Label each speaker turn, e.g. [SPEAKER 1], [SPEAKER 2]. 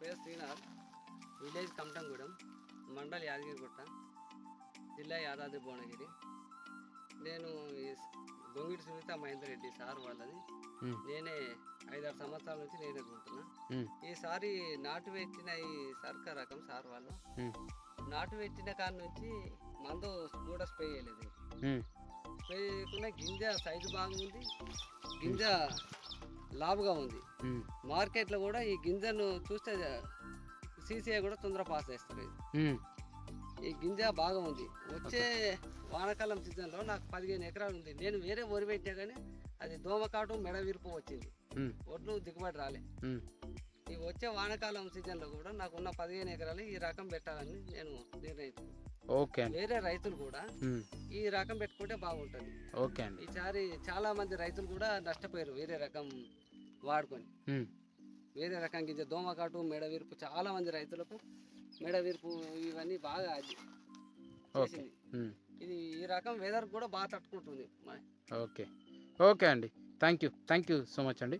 [SPEAKER 1] పేరు శ్రీనాథ్ విలేజ్ కమటంగూడెం మండల్ యాదగిరిగుట్ట జిల్లా యాదాద్రి భువనగిరి నేను గొంగిడి సునీత మహేందర్ రెడ్డి సార్ వాళ్ళది. నేనే ఐదారు సంవత్సరాల నుంచి నేనే
[SPEAKER 2] ఉమ్.
[SPEAKER 1] ఈసారి నాటు పెట్టిన ఈ సర్కా రకం సార్ వాళ్ళు. నాటు పెట్టిన కాడ నుంచి మందు కూడా స్ప్రే చేయలేదు. స్ప్రే చేయకుండా గింజ సైజు బాగుంది గింజ లావుగా ఉంది. మార్కెట్లో కూడా ఈ గింజను చూస్తే సీసీఐ కూడా తొందర పాస్ చేస్తారు. ఈ గింజ బాగా ఉంది. వచ్చే వానాకాలం సీజన్లో నాకు పదిహేను ఎకరాలు ఉంది. నేను వేరే వరి పెట్టినా కానీ అది దోమకాటు మెడ విరుపు వచ్చింది. ఒడ్లు దిగుబడి రాలే. ఈ వచ్చే వానాకాలం సీజన్లో కూడా నాకు ఉన్న పదిహేను ఎకరాలు ఈ రకం పెట్టాలని నేను నిర్ణయించాను
[SPEAKER 2] ఓకే
[SPEAKER 1] వేరే రైతులు కూడా. ఈ రకం పెట్టుకుంటే బాగుంటుంది.
[SPEAKER 2] ఓకే అండి.
[SPEAKER 1] ఈసారి చాలా మంది రైతులు కూడా నష్టపోయారు వేరే రకం వాడుకొని. వేరే రకం గింజ దోమకాటు మెడ విరుపు చాలా మంది రైతులకు మెడ విరుపు ఇవన్నీ బాగా చేసింది. ఇది ఈ రకం వెదర్ కూడా బాగా తట్టుకుంటుంది.
[SPEAKER 2] ఓకే. ఓకే అండి. Thank you thank you so much అండి.